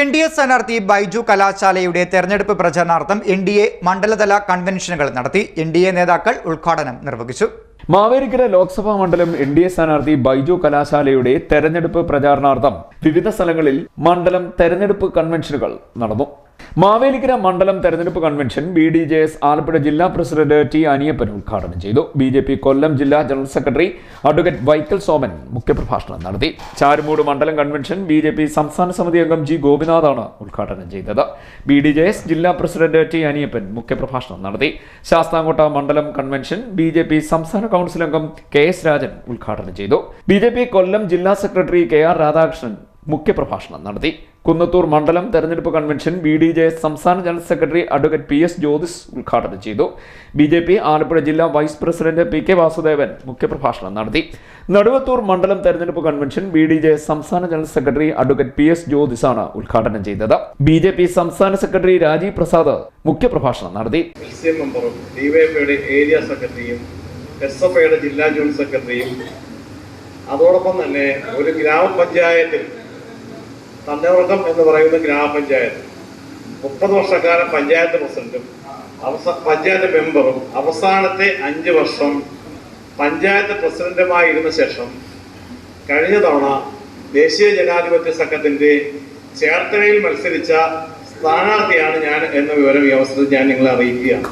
N D A സ്ഥാനാർത്ഥി ബൈജു കലാശാലയുടെ തെരഞ്ഞെടുപ്പ് പ്രചരണാർത്ഥം എൻ ഡി എ മണ്ഡലതല കൺവെൻഷനുകൾ നടത്തി എൻ ഡി എ നേതാക്കൾ ഉദ്ഘാടനം നിർവഹിച്ചു. മാവേലിക്കര ലോക്സഭാ മണ്ഡലം എൻ ഡി എ സ്ഥാനാർത്ഥി ബൈജു കലാശാലയുടെ തെരഞ്ഞെടുപ്പ് പ്രചാരണാർത്ഥം വിവിധ സ്ഥലങ്ങളിൽ മണ്ഡലം തെരഞ്ഞെടുപ്പ് കൺവെൻഷനുകൾ നടന്നു. മാവേലിക്കര മണ്ഡലം തെരഞ്ഞെടുപ്പ് convention B D J S Alappuzha ജില്ലാ പ്രസിഡന്റ് ടി അനിയപ്പൻ ഉദ്ഘാടനം ചെയ്തു. ബി ജെ പി കൊല്ലം ജില്ലാ general secretary advocate Vaikkal Soman മുഖ്യപ്രഭാഷണം നടത്തി. ചാരുമൂട് മണ്ഡലം കൺവെൻഷൻ ബി ജെ പി സംസ്ഥാന സമിതി അംഗം ജി ഗോപിനാഥാണ് ഉദ്ഘാടനം ചെയ്തത്. ബി ഡി ജെ എസ് ജില്ലാ പ്രസിഡന്റ് ടി അനിയപ്പൻ മുഖ്യപ്രഭാഷണം നടത്തി. ശാസ്താംകോട്ട മണ്ഡലം കൺവെൻഷൻ ബി ജെ പി സംസ്ഥാന കൗൺസിൽ അംഗം കെ എസ് രാജൻ ഉദ്ഘാടനം ചെയ്തു. ബി ജെ പി കൊല്ലം ജില്ലാ സെക്രട്ടറി കെ ആർ രാധാകൃഷ്ണൻ മുഖ്യപ്രഭാഷണം നടത്തി. കുന്നത്തൂർ മണ്ഡലം തെരഞ്ഞെടുപ്പ് കൺവെൻഷൻ ബി ഡി ജെ സംസ്ഥാന general secretary advocate P S Jyothis ഉദ്ഘാടനം ചെയ്തു. ബി ജെ പി ആലപ്പുഴ ജില്ലാ vice president P K Vasudevan മുഖ്യപ്രഭാഷണം നടത്തി. നടുവത്തൂർ മണ്ഡലം തെരഞ്ഞെടുപ്പ് കൺവെൻഷൻ ബി ഡി ജെ സംസ്ഥാന general secretary advocate P S ആണ് ഉദ്ഘാടനം ചെയ്തത്. ബി ജെ പി സംസ്ഥാന സെക്രട്ടറി രാജീവ് പ്രസാദ് മുഖ്യപ്രഭാഷണം നടത്തി. ഏരിയ സെക്രട്ടറിയും ജില്ലാ സെക്രട്ടറിയും അതോടൊപ്പം തന്നെ ഒരു ഗ്രാമപഞ്ചായത്തിൽ തന്നവർഗം എന്ന് പറയുന്ന ഗ്രാമപഞ്ചായത്ത്. മുപ്പത് വർഷക്കാലം പഞ്ചായത്ത് പ്രസിഡന്റും അവസ പഞ്ചായത്ത് മെമ്പറും അവസാനത്തെ അഞ്ച് വർഷം പഞ്ചായത്ത് പ്രസിഡന്റുമായിരുന്ന ശേഷം കഴിഞ്ഞ തവണ ദേശീയ ജനാധിപത്യ സംഘത്തിന്റെ ചേർത്തലയിൽ മത്സരിച്ച സ്ഥാനാർത്ഥിയാണ് ഞാൻ എന്ന വിവരം ഈ അവസരത്തിൽ ഞാൻ നിങ്ങളെ അറിയിക്കുകയാണ്.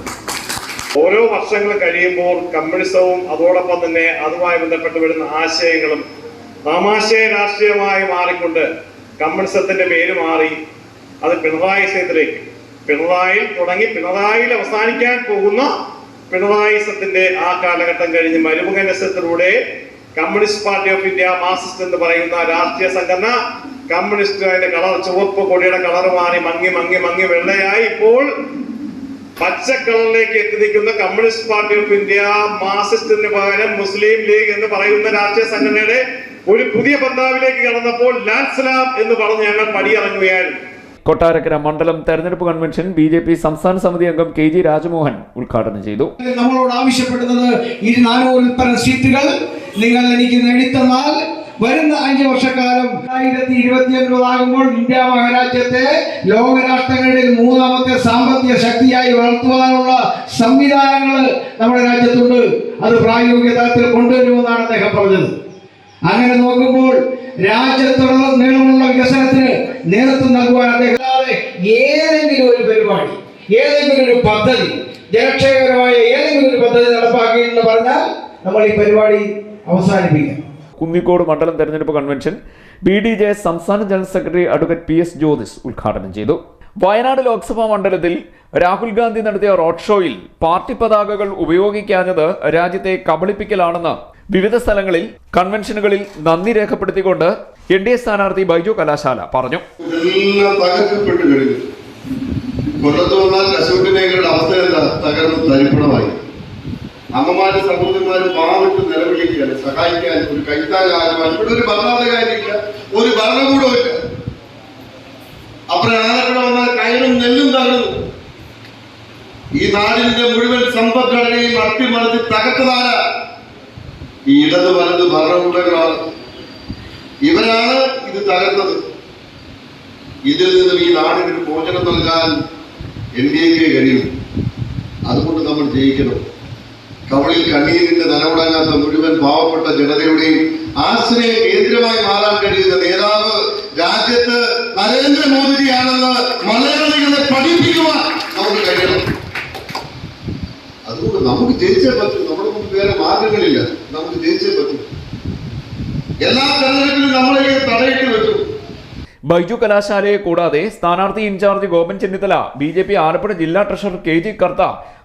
ഓരോ വർഷങ്ങൾ കഴിയുമ്പോൾ കമ്മ്യൂണിസവും അതോടൊപ്പം തന്നെ അതുമായി ബന്ധപ്പെട്ട് വരുന്ന ആശയങ്ങളും നാമാശയ രാഷ്ട്രീയമായി മാറിക്കൊണ്ട് കമ്മ്യൂണിസത്തിന്റെ പേര് മാറി. അത് പിണറായി സത്യത്തിലേക്ക് പിണറായിൽ തുടങ്ങി പിണറായിൽ അവസാനിക്കാൻ പോകുന്ന പിണറായിസത്തിന്റെ ആ കാലഘട്ടം കഴിഞ്ഞ് മരുമുഖനസത്തിലൂടെ communist party of India marxist എന്ന് പറയുന്ന രാഷ്ട്രീയ സംഘടന കമ്മ്യൂണിസ്റ്റ് അതിന്റെ കളർ ചുവപ്പ് കൊടിയുടെ കളർ മാറി മങ്ങി മങ്ങി മങ്ങി വെള്ളയായി. ഇപ്പോൾ പച്ച കളറിലേക്ക് എത്തി നിൽക്കുന്ന കമ്മ്യൂണിസ്റ്റ് പാർട്ടി ഓഫ് ഇന്ത്യ മാർസിസ്റ്റിന് പകരം മുസ്ലിം ലീഗ് എന്ന് പറയുന്ന രാഷ്ട്രീയ സംഘടനയുടെ ഒരു പുതിയ ബന്ധാവിലേക്ക് കടന്നപ്പോൾ ലാൽസലാം എന്ന് പറഞ്ഞ് ഞങ്ങൾ പടിയിറങ്ങുകയായിരുന്നു കൊട്ടാരക്കര മണ്ഡലം തെരഞ്ഞെടുപ്പ് കൺവെൻഷൻ ബി ജെ പി സംസ്ഥാന സമിതി അംഗം കെ ജി രാജമോഹൻ ഉദ്ഘാടനം ചെയ്തു. നമ്മളോട് ആവശ്യപ്പെടുന്നത് ഈ നാനൂറിൽ പരം സീറ്റുകൾ നിങ്ങൾ എനിക്ക് നേടിത്തന്നാൽ വരുന്ന അഞ്ചു വർഷക്കാലം രണ്ടായിരത്തി ഇരുപത്തി ഒൻപതാകുമ്പോൾ ഇന്ത്യ മഹാരാജ്യത്തെ ലോകരാഷ്ട്രങ്ങളിൽ മൂന്നാമത്തെ സാമ്പത്തിക ശക്തിയായി വളർത്തുവാനുള്ള സംവിധാനങ്ങൾ നമ്മുടെ രാജ്യത്തുണ്ട്. അത് പ്രായോഗിക തലത്തിൽ കൊണ്ടുവരുമെന്നാണ് അദ്ദേഹം പറഞ്ഞത്. അങ്ങനെ നോക്കുമ്പോൾ രാജ്യത്തുള്ള നീളമുള്ള വികസനത്തിന് നേതൃത്വം നൽകുവാൻ അദ്ദേഹം ഏതെങ്കിലും ഒരു പരിപാടി ഏതെങ്കിലും ഒരു പദ്ധതി ജനക്ഷേമകരമായ ഏതെങ്കിലും ഒരു പദ്ധതി നടപ്പാക്കി എന്ന് പറഞ്ഞാൽ നമ്മൾ ഈ പരിപാടി അവസാനിപ്പിക്കാം. കുന്നിക്കോട് മണ്ഡലം തെരഞ്ഞെടുപ്പ് കൺവെൻഷൻ ബി ഡി ജെ സംസ്ഥാന general secretary advocate P S Jyothis ഉദ്ഘാടനം ചെയ്തു. വയനാട് ലോക്സഭാ മണ്ഡലത്തിൽ രാഹുൽ ഗാന്ധി നടത്തിയ റോഡ് ഷോയിൽ പാർട്ടി പതാകകൾ ഉപയോഗിക്കാഞ്ഞത് രാജ്യത്തെ കബളിപ്പിക്കലാണെന്ന് വിവിധ സ്ഥലങ്ങളിൽ കൺവെൻഷനുകളിൽ നന്ദി രേഖപ്പെടുത്തിക്കൊണ്ട് എൻ ഡി എ സ്ഥാനാർത്ഥി ബൈജു കലാശാല പറഞ്ഞു. കൊല്ലത്ത് വന്നാൽ കശുവണ്ടിനേകളുടെ അവസ്ഥ എന്താ? തകർന്ന് തരിപ്പണമായി. അമ്മമാരും സഹോദരന്മാരും പാവിട്ട് നിലവിളിക്കുകയാണ്. സഹായിക്കാൻ ഒരു കൈത്താകാരമായി ഇവിടെ ഒരു ഭരണാധികാരിയില്ല. ഒരു ഭരണകൂടമില്ല അപ്പുറം ആലപ്പുഴ വന്നാൽ കയറും നെല്ലും തകർന്നു ഈ നാടിന്റെ മുഴുവൻ സമ്പദ്ഘടനയും അട്ടിമറിച്ച് തകർത്തതാര? ഇടത് വലത് ഭരണകൂടങ്ങളാണ്. ഇവരാണ് ഇത് തകർത്തത്. ഇതിൽ നിന്നും ഈ നാടിന് ഒരു മോചനം നൽകാൻ എൻ ഡി എക്ക് കഴിയും. അതുകൊണ്ട് നമ്മൾ ജയിക്കണം. കവളിൽ കണ്ണീരിന്റെ നനവുടങ്ങാത്ത മുഴുവൻ പാവപ്പെട്ട ജനതയുടെയും ആശ്രയ കേന്ദ്രമായി മാറാൻ കഴിയുന്ന നേതാവ് രാജ്യത്ത് നരേന്ദ്രമോദിജിയാണെന്ന് മലയാളികളെ പഠിപ്പിക്കുവാൻ നമുക്ക് കഴിയണം. അതുകൊണ്ട് നമുക്ക് ജയിച്ചേ പറ്റും. വേറെ മാർഗങ്ങളില്ല. നമുക്ക് ജയിച്ചേ പറ്റും. എല്ലാ തെരഞ്ഞെടുപ്പിലും നമ്മളെ തടയിട്ട് വെച്ചു. ബൈജു കലാശാലയെ കൂടാതെ സ്ഥാനാർത്ഥി in charge Gopan Chennithala B J P Alappuzha ജില്ലാ treasurer K G Kartha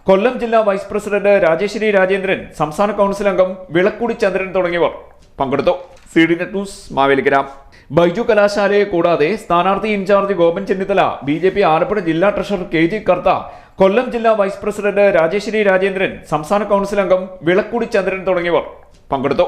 Kollam ജില്ലാ വൈസ് പ്രസിഡന്റ് രാജേശ്വരി രാജേന്ദ്രൻ സംസ്ഥാന കൗൺസിൽ അംഗം വിളക്കുടി ചന്ദ്രൻ തുടങ്ങിയവർ പങ്കെടുത്തു. C D net news Mavelikkara. Baiju കലാശാലയെ കൂടാതെ സ്ഥാനാർത്ഥി in charge Gopan Chennithala B J P Alappuzha ജില്ലാ treasurer K G Kartha Kollam ജില്ലാ വൈസ് പ്രസിഡന്റ് രാജേശ്വരി രാജേന്ദ്രൻ സംസ്ഥാന കൗൺസിൽ അംഗം വിളക്കുടി ചന്ദ്രൻ തുടങ്ങിയവർ പങ്കെടുത്തു.